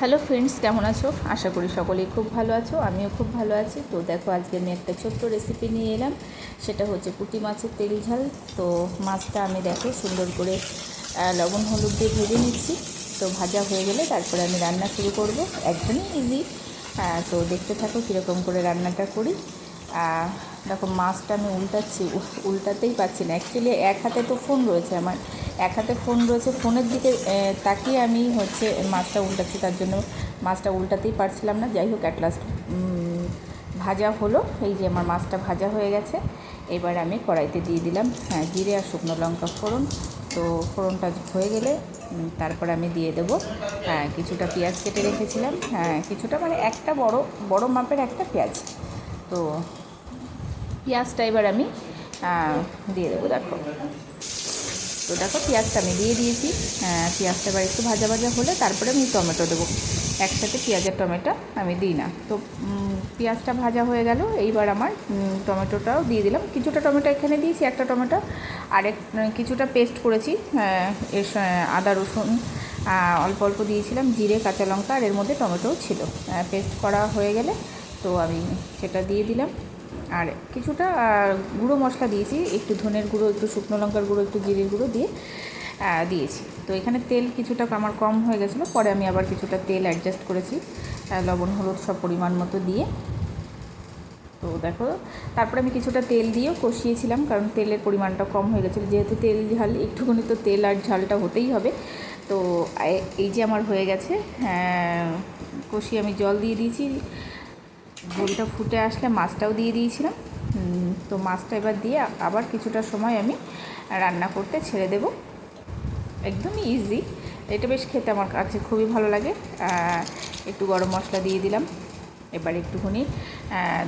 Hello friends, কেমন আছো? আশা করি সকলেই খুব ভালো আছো, আমিও খুব ভালো আছি। তো দেখো, আজকে আমি একটা ছোট্ট রেসিপি নিয়ে এলাম, সেটা হচ্ছে পুঁটি মাছের তেল ঝাল। তো মাছটা আমি দেখো, সুন্দর করে লবণ, হলুদ দিয়ে ভেজে নিচ্ছি। তো ভাজা হয়ে গেলে তারপরে আমি রান্না শুরু করব। একদমই ইজি তো দেখতে থাকো কীরকম করে রান্নাটা করি। দেখো মাছটা আমি উল্টাচ্ছি উল্টাতেই পারছি না। অ্যাকচুয়ালি এক হাতে তো ফোন রয়েছে আমার। এক হাতে ফোন রয়েছে ফোনের দিকে তাকিয়ে আমি হচ্ছে মাছটা উল্টাচ্ছি, তার জন্য মাছটা উল্টাতেই পারছিলাম না। যাই হোক অ্যাট লাস্ট ভাজা হলো। এই যে আমার মাছটা ভাজা হয়ে গেছে। এবার আমি কড়াইতে দিয়ে দিলাম হ্যাঁ জিরে আর শুকনো লঙ্কা ফোড়ন। তো ফোড়নটা হয়ে গেলে তারপর আমি দিয়ে দেবো হ্যাঁ কিছুটা পেঁয়াজ কেটে রেখেছিলাম। হ্যাঁ কিছুটা মানে একটা বড় বড় মাপের একটা পেঁয়াজ। তো পেঁয়াজটা এবার আমি দিয়ে দেবো, দেখো। তো দেখো পেঁয়াজটা আমি দিয়ে দিয়েছি। পেঁয়াজটা এবার একটু ভাজা ভাজা হলে তারপরে আমি টমেটো দেবো। একসাথে পেঁয়াজের টমেটো আমি দিই না। তো পেঁয়াজটা ভাজা হয়ে গেল। এইবার আমার টমেটোটাও দিয়ে দিলাম। কিছুটা টমেটো এখানে দিয়েছি, একটা টমেটো। আরেক কিছুটা পেস্ট করেছি এর আদা, রসুন অল্প অল্প দিয়েছিলাম, জিরে, কাঁচা লঙ্কা, আর এর মধ্যে টমেটোও ছিল। পেস্ট করা হয়ে গেলে তো আমি সেটা দিয়ে দিলাম। আর কিছুটা গুঁড়ো মশলা দিয়েছি একটু ধনের গুঁড়ো একটু শুকনো লঙ্কার গুঁড়ো একটু জিরের গুঁড়ো দিয়ে দিয়েছি। তো এখানে তেল কিছুটা আমার কম হয়ে গেছিল পরে আমি আবার কিছুটা তেল অ্যাডজাস্ট করেছি লবণ হলুদ সব পরিমাণ মতো দিয়ে। তো দেখো তারপরে আমি কিছুটা তেল দিয়েও কষিয়েছিলাম কারণ তেলের পরিমাণটা কম হয়ে গেছিল। যেহেতু তেল ঝাল একটুখানি তো তেল আর ঝালটা হতেই হবে। তো এই যে আমার হয়ে গেছে হ্যাঁ, কষিয়ে আমি জল দিয়ে দিয়েছি। ঝোলটা ফুটে আসলে মাছটাও দিয়ে দিয়েছিলাম। তো মাছটা এবার দিয়ে আবার কিছুটা সময় আমি রান্না করতে ছেড়ে দেব। একদমই ইজি এটা বেশ খেতে আমার কাছে খুবই ভালো লাগে। একটু গরম মশলা দিয়ে দিলাম। এবার একটুখানি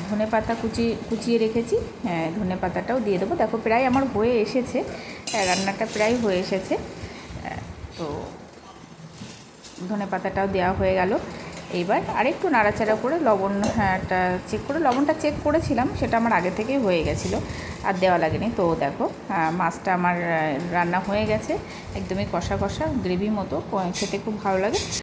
ধনে পাতা কুচি কুচিয়ে রেখেছি। হ্যাঁ ধনে পাতাটাও দিয়ে দেবো। দেখো প্রায় আমার হয়ে এসেছে। আহ, রান্নাটা প্রায় হয়ে এসেছে। তো ধনে পাতাটাও দেওয়া হয়ে গেল। এইবার আরেকটু নাড়াচাড়া করে লবণ একটা চেক করে, লবণটা চেক করেছিলাম, সেটা আমার আগে থেকেই হয়ে গেছিল, আর দেওয়া লাগেনি। তো দেখো মাছটা আমার রান্না হয়ে গেছে, একদমই কষা কষা গ্রেভি মতো খেতে খুব ভালো লাগে।